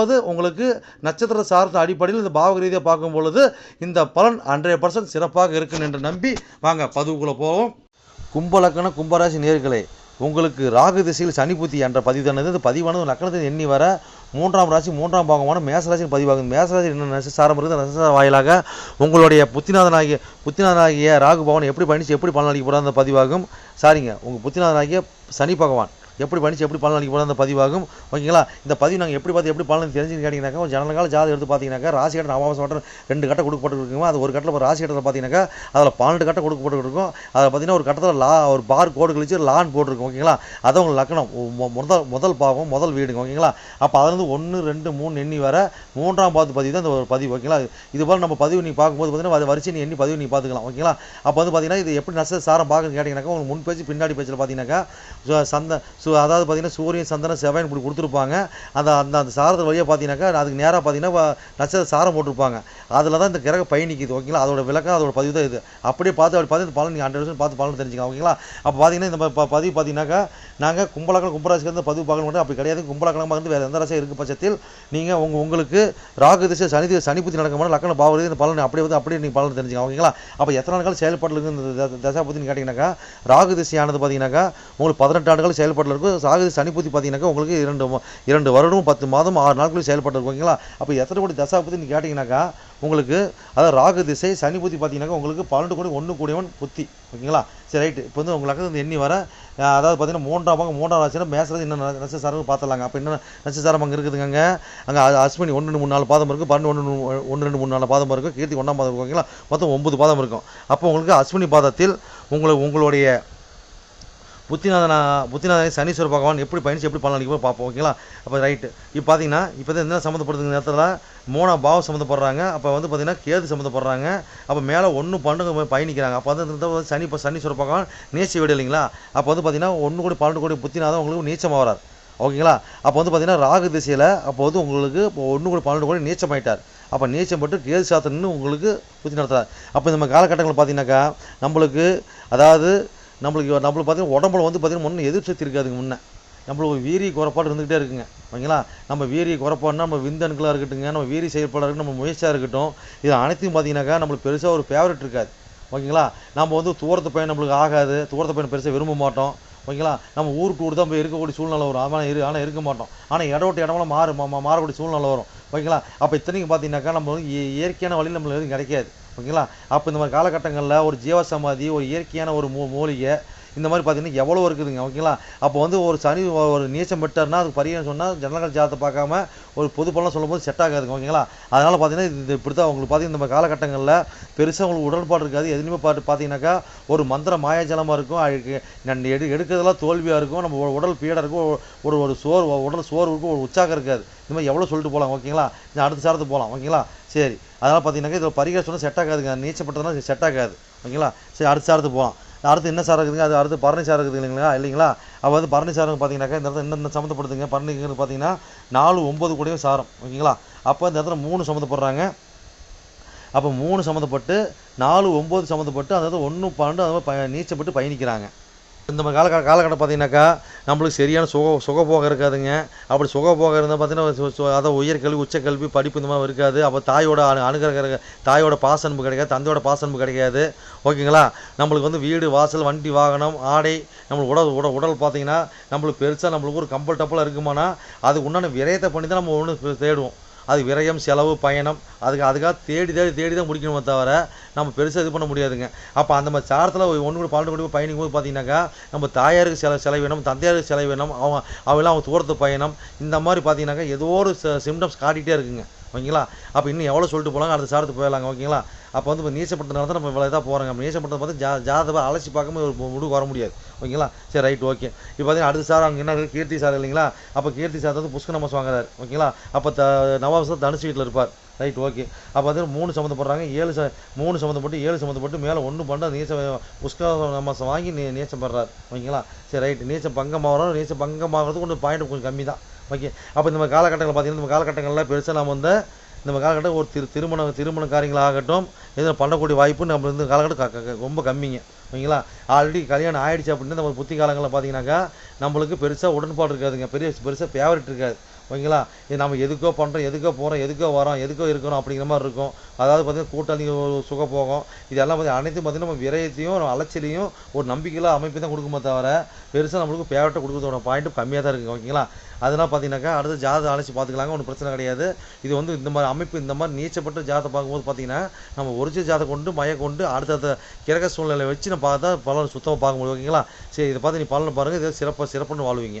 ரெண்டாவது உங்களுக்கு நட்சத்திர சார்ந்த அடிப்படையில் இந்த பாவக ரீதியாக பார்க்கும் பொழுது இந்த பலன் ஹண்ட்ரட் பர்சன்ட் சிறப்பாக இருக்கும் என்று நம்பி வாங்க பதிவுக்குள்ளே போவோம். கும்பலக்கண கும்பராசி நேர்களே உங்களுக்கு ராகு திசையில் சனி புத்தி என்ற பதிவானது இந்த பதிவானது லக்கணத்தில் எண்ணி வர மூன்றாம் ராசி மூன்றாம் பாகமான மேசராசியின் பதிவாகும். மேசராசி என்ன நட்சசாரம் இருக்குது. நட்சசார வாயிலாக உங்களுடைய புத்திநாதனாகிய புத்திநாதனாகிய ராகு பகவான் எப்படி பயணித்து எப்படி பலன் அளிக்க அந்த பதிவாகும். சாரிங்க உங்கள் புத்திநாதனாகிய சனி பகவான். எப்படி பண்ணிச்சு எப்படி பலன் அளிக்க போகிற அந்த பதிவாகும். ஓகேங்களா? இந்த பதிவு நாங்கள் எப்படி பார்த்து எப்படி பலன் தெரிஞ்சுன்னு கேட்டிங்கனாக்கா ஒரு ஜனகால ஜாதகம் எடுத்து பார்த்தீங்கன்னாக்கா ராசி கட்டம் அமாவாசை மட்டும் ரெண்டு கட்டம் கொடுக்கப்பட்டிருக்குங்க அது ஒரு கட்டத்தில் ராசி கட்டத்தில் பார்த்தீங்கன்னாக்கா அதில் பன்னெண்டு கட்டம் கொடுக்கப்பட்டிருக்கும். அதில் பார்த்தீங்கன்னா ஒரு கட்டத்தில் லா ஒரு பார் கோடு கழிச்சு லான் போட்டிருக்கும். ஓகேங்களா? அது உங்கள் லக்கணம். முதல் முதல் பாவம் முதல் வீடுங்க. ஓகேங்களா? அப்போ அதுலேருந்து ஒன்று ரெண்டு மூணு எண்ணி வர மூன்றாம் பாத்து பதிவு தான் இந்த ஒரு பதிவு. ஓகேங்களா? இது போல் நம்ம பதிவு நீ பார்க்கும்போது பார்த்தீங்கன்னா அது வரிசை நீ எண்ணி பதிவு நீ பார்த்துக்கலாம். ஓகேங்களா? அப்போ வந்து பார்த்தீங்கன்னா இது எப்படி நஷ்ட சாரம் பார்க்குன்னு கேட்டிங்கனாக்கா உங்களுக்கு முன் பேச்சு பின்னாடி பேச்சில் பார்த்தீங்கன்னாக்கா சந்த அதாவது பார்த்தீங்கன்னா சூரியன் சந்திரன் செவ்வாய் இப்படி கொடுத்துருப்பாங்க. அந்த அந்த அந்த சாரத்து வழியாக பார்த்தீங்கன்னாக்கா அதுக்கு நேராக பார்த்தீங்கன்னா நட்சத்திர சாரம் போட்டிருப்பாங்க. அதில் தான் இந்த கிரக பயணிக்குது ஓகேங்களா அதோட விளக்கம் அதோட பதிவு தான் இது. அப்படியே பார்த்து அப்படி பார்த்து இந்த பலன் நீங்கள் ஹண்ட்ரட் பார்த்து பலன் தெரிஞ்சுக்கலாம் ஓகேங்களா அப்போ பார்த்தீங்கன்னா இந்த பதிவு பார்த்தீங்கன்னாக்கா நாங்கள் கும்பலக்கணம் கும்பராசிக்கு வந்து பதிவு பார்க்க மாட்டோம் அப்படி கிடையாது. கும்பலக்கணமாக வந்து வேறு எந்த ராசியாக இருக்க பட்சத்தில் நீங்கள் உங்கள் உங்களுக்கு ராகு திசை சனி திசை சனி புத்தி நடக்கும் லக்கணம் பாவம் இந்த பலன் அப்படியே வந்து அப்படியே நீங்கள் பலன் தெரிஞ்சுக்கலாம் ஓகேங்களா அப்போ எத்தனை நாட்கள் செயல்பாட்டில் இருக்குது இந்த தசா புத்தின்னு கேட்டிங்கனாக்கா ராகு திசையானது பார்த்தீங்கன்னாக்கா உங்களுக்கு பதினெட்டு ஆண்டுகள் செயல்பாட்டில் இருக்கும் சாகுதி சனிபூர்த்தி சனி புத்தி பார்த்தீங்கன்னாக்கா உங்களுக்கு இரண்டு இரண்டு வருடம் பத்து மாதம் ஆறு நாட்கள் செயல்பாட்டு ஓகேங்களா? அப்போ எத்தனை கோடி தசா புத்தின்னு கேட்டிங்கனாக்கா உங்களுக்கு அதாவது ராகு திசை சனி புத்தி பார்த்தீங்கன்னாக்கா உங்களுக்கு பன்னெண்டு கோடி ஒன்று கூடியவன் புத்தி ஓகேங்களா? சரி ரைட்டு. இப்போ வந்து உங்களுக்கு வந்து எண்ணி வர அதாவது பார்த்தீங்கன்னா மூன்றாம் பங்கு மூன்றாம் ராசினா மேசராசி என்ன நட்சசாரம் பார்த்துலாங்க அப்போ என்ன நட்சசாரம் அங்கே இருக்குதுங்க அங்கே அங்கே அஸ்வினி ஒன்று ரெண்டு மூணு நாலு பாதம் இருக்குது பன்னெண்டு ஒன்று ஒன்று ரெண்டு மூணு நாலு பாதம் இருக்கும் கீர்த்தி ஒன்றாம் பாதம் இருக்கும் ஓகேங்களா? மொத்தம் ஒன்பது பாதம் இருக்கும். அப்போ உங்களுக்கு அஸ்வினி பாதத்தில் உங்களுக்கு உங்களுடைய புத்திநாதனா புத்திநாதனை சனீஸ்வர பகவான் எப்படி பயணிச்சு எப்படி பலன் அளிக்க பார்ப்போம் ஓகேங்களா? அப்போ ரைட்டு இப்போ பார்த்தீங்கன்னா இப்போ தான் என்ன சம்மந்தப்படுதுங்க நேரத்தில் மூணாம் பாவம் சம்மந்தப்படுறாங்க அப்போ வந்து பார்த்தீங்கன்னா கேது சம்மந்தப்படுறாங்க அப்போ மேலே ஒன்று பன்னெண்டு பயணிக்கிறாங்க. அப்போ வந்து சனி இப்போ சனீஸ்வர பகவான் நீச்ச வீடு இல்லைங்களா? அப்போ வந்து பார்த்தீங்கன்னா ஒன்று கோடி பன்னெண்டு கோடி புத்திநாதன் உங்களுக்கு நீச்சமாக வரார் ஓகேங்களா? அப்போ வந்து பார்த்தீங்கன்னா ராகு திசையில் அப்போ வந்து உங்களுக்கு இப்போ ஒன்று கோடி பன்னெண்டு கோடி நீச்சமாயிட்டார். அப்போ நீச்சம் பட்டு கேது சாத்தன்னு உங்களுக்கு புத்தி நடத்துறார். அப்போ நம்ம காலகட்டங்கள் பார்த்தீங்கன்னாக்கா நம்மளுக்கு அதாவது நம்மளுக்கு நம்மளுக்கு பார்த்தீங்கன்னா உடம்புல வந்து பார்த்தீங்கன்னா முன்ன எதிர்ப்பு இருக்காதுங்க முன்ன. நம்மளுக்கு ஒரு வீரிய குறைபாடு இருந்துக்கிட்டே இருக்குங்க. ஓகேங்களா? நம்ம வீரிய குறைபாடுனா நம்ம விந்தணுக்களாக இருக்கட்டுங்க நம்ம வீரி செயல்பாடாக இருக்கட்டும் நம்ம முயற்சியாக இருக்கட்டும் இது அனைத்தையும் பார்த்தீங்கன்னாக்கா நம்மளுக்கு பெருசாக ஒரு ஃபேவரட் இருக்காது. ஓகேங்களா? நம்ம வந்து தூரத்து பயணம் நம்மளுக்கு ஆகாது. தூரத்து பயணம் பெருசாக விரும்ப மாட்டோம். ஓகேங்களா? நம்ம ஊருக்கு ஊர் தான் போய் இருக்கக்கூடிய சூழ்நிலை வரும். ஆனால் இரு ஆனால் இருக்க மாட்டோம். ஆனால் இடம் விட்டு இடமெல்லாம் மாறு மா- மா- மாறக்கூடிய சூழ்நிலை வரும். ஓகேங்களா? அப்போ இத்தனைக்கும் பார்த்தீங்கன்னாக்கா நம்ம வந்து இயற்கையான வழியில் நம்மளுக்கு எதுவும் கிடைக்காது. ஓகேங்களா? அப்போ இந்த மாதிரி காலகட்டங்களில் ஒரு ஜீவசமாதி ஒரு இயற்கையான ஒரு மூ மூலிகை இந்த மாதிரி பார்த்தீங்கன்னா எவ்வளோ இருக்குதுங்க ஓகேங்களா? அப்போ வந்து ஒரு சனி ஒரு நீச்சம் பெற்றார்னா அதுக்கு பரிகாரம் சொன்னால் ஜனங்கள் ஜாதத்தை பார்க்காம ஒரு பொது பலன் சொல்லும்போது செட் ஆகாதுங்க ஓகேங்களா? அதனால் பார்த்தீங்கன்னா இது இப்படி தான் உங்களுக்கு பார்த்தீங்கன்னா இந்த மாதிரி காலகட்டங்களில் பெருசாக உங்களுக்கு உடன்பாடு இருக்காது. எதுலையுமே பார்த்து பார்த்தீங்கன்னாக்கா ஒரு மந்திர மாயாஜலமாக இருக்கும். எடு எடுக்கிறதெல்லாம் தோல்வியாக இருக்கும். நம்ம உடல் பீடாக இருக்கும். ஒரு ஒரு சோர் உடல் சோர்வு இருக்கும் ஒரு உற்சாகம் இருக்காது. இந்த மாதிரி எவ்வளோ சொல்லிட்டு போகலாம் ஓகேங்களா? நான் அடுத்த சாரத்து போகலாம் ஓகேங்களா? சரி. அதனால் பார்த்தீங்கன்னாக்கா இதில் பரிகாரம் சொன்னால் செட் ஆகாதுங்க. நீச்சப்பட்டதுனா செட் ஆகாது. ஓகேங்களா? சரி அடுத்த சாரத்து போகலாம் அடுத்து என்ன சார் இருக்குதுங்க அது அடுத்து பரணி சார் இருக்குது இல்லைங்களா? இல்லைங்களா? அப்போ வந்து பரணி சாரம் பார்த்தீங்கன்னாக்கா இந்த இடத்துல என்ன சம்மந்தப்படுதுங்க பரணிங்கிறது பார்த்தீங்கன்னா நாலு ஒம்பது கூடயும் சாரம். ஓகேங்களா? அப்போ இந்த இடத்துல மூணு சம்மந்தப்படுறாங்க. அப்போ மூணு சம்மந்தப்பட்டு நாலு ஒம்பது சம்மந்தப்பட்டு அதாவது ஒன்று பன்னெண்டு அந்த மாதிரி ப நீச்சப்பட்டு பயணிக்கிறாங்க. இந்த மாதிரி கால காலகட்டம் பார்த்தீங்கன்னாக்கா நம்மளுக்கு சரியான சுக சுகபோகம் இருக்காதுங்க. அப்படி சுகபோகம் இருந்தால் பார்த்தீங்கன்னா அதை உயர்கல்வி உச்சக்கல்வி படிப்பு இந்த மாதிரி இருக்காது. அப்போ தாயோட அணு அணுகிற தாயோட பாசன்பு கிடைக்காது தந்தையோட பாசன்பு கிடைக்காது. ஓகேங்களா? நம்மளுக்கு வந்து வீடு வாசல் வண்டி வாகனம் ஆடை நம்மளுக்கு உடல் உடல் உடல் பார்த்தீங்கன்னா நம்மளுக்கு பெருசாக நம்மளுக்கு ஒரு கம்ஃபர்டபுளாக இருக்குமானா அதுக்கு உண்டான விரயத்தை பண்ணி தான் நம்ம ஒன்று தேடுவோம். அது விரயம் செலவு பயணம் அதுக்கு அதுக்காக தேடி தேடி தேடி தான் முடிக்கணுமே தவிர நம்ம பெருசாக இது பண்ண முடியாதுங்க. அப்போ அந்த மாதிரி சாரத்தில் ஒன்று கூட பன்னெண்டு கூட பயணிக்கும் போது பார்த்தீங்கன்னாக்கா நம்ம தாயாருக்கு செல செலவு வேணும் தந்தையாருக்கு செலவு வேணும் அவங்க அவங்களாம் அவங்க தூரத்து பயணம் இந்த மாதிரி பார்த்தீங்கன்னாக்கா ஏதோ ஒரு சிம்டம்ஸ் காட்டிகிட்டே இருக்குங்க. ஓகேங்களா? அப்போ இன்னும் எவ்வளோ சொல்லிட்டு போகலாங்க அடுத்த சாரத்துக்கு போயிடலாங்க. ஓகேங்களா? அப்போ வந்து இப்போ நீச்சப்பட்டதுனால தான் நம்ம இவ்வளோ இதாக போகிறாங்க நம்ம நீச்சப்பட்டது பார்த்து ஜா ஜாதவா அலசி பார்க்காம ஒரு முடிவு வர முடியாது. ஓகேங்களா? சரி ரைட் ஓகே இப்போ பார்த்தீங்கன்னா அடுத்த சார் அங்கே என்ன இருக்குது கீர்த்தி சார் இல்லைங்களா? அப்போ கீர்த்தி சார் வந்து புஷ்க நமஸ் வாங்குறாரு ஓகேங்களா? அப்போ த நவாப் தனுசு வீட்டில் இருப்பார். ரைட் ஓகே அப்போ வந்து மூணு சம்மந்தப்படுறாங்க ஏழு ச மூணு சம்மந்தப்பட்டு ஏழு சம்மந்தப்பட்டு மேலே ஒன்று பண்ண நீச்ச புஷ்க நமஸ் வாங்கி நீ நீச்சம் படுறாரு ஓகேங்களா? சரி ரைட் நீச்சம் பங்கமாகறோம் நீச்சம் பங்கமாகறதுக்கு கொஞ்சம் பாயிண்ட் கொஞ்சம் கம்மி தான். ஓகே. அப்போ இந்த மாதிரி காலகட்டங்கள் பார்த்தீங்கன்னா இந்த காலகட்டங்கள்லாம் பெருசாக நம்ம வந்து இந்த காலகட்டம் ஒரு திரு திருமண திருமண காரியங்களாகட்டும் எதுவும் பண்ணக்கூடிய வாய்ப்பு நம்ம இந்த காலகட்டம் ரொம்ப கம்மிங்க. ஓகேங்களா? ஆல்ரெடி கல்யாணம் ஆயிடுச்சு அப்படின்னா நம்ம புத்தி காலங்களில் பார்த்தீங்கன்னாக்கா நம்மளுக்கு பெருசாக உடன்பாடு இருக்காதுங்க. பெரிய பெருசாக ஃபேவரட் இருக்காது. ஓகேங்களா? இது நம்ம எதுக்கோ பண்ணுறோம் எதுக்கோ போகிறோம் எதுக்கோ வரோம் எதுக்கோ இருக்கிறோம் அப்படிங்கிற மாதிரி இருக்கும். அதாவது பார்த்திங்கன்னா கூட்டாளி சுகப்போகம் போகும் இதெல்லாம் வந்து அனைத்தும் பார்த்தீங்கன்னா நம்ம விரயத்தையும் ஒரு அலைச்சலையும் ஒரு நம்பிக்கையில் அமைப்பு தான் கொடுக்குமே தவிர பெருசாக நம்மளுக்கு பேவட்டை கொடுக்குறதோட பாயிண்ட் கம்மியாக தான் இருக்குங்க ஓகேங்களா? அதெல்லாம் பார்த்தீங்கன்னாக்கா அடுத்து ஜாதகம் அழைச்சி பார்த்துக்கலாங்க ஒன்றும் பிரச்சனை கிடையாது. இது வந்து இந்த மாதிரி அமைப்பு இந்த மாதிரி நீச்சப்பட்ட ஜாதகம் பார்க்கும்போது பார்த்தீங்கன்னா நம்ம ஒரிஜினல் ஜாதகம் கொண்டு மய கொண்டு அடுத்தடுத்த கிரக சூழ்நிலை வச்சு நம்ம பார்த்தா பலன் சுத்தமாக பார்க்க முடியும் ஓகேங்களா? சரி இதை பார்த்து நீ பலன் பாருங்கள் இதை சிறப்பாக சிறப்புன்னு வாழ்வீங்க.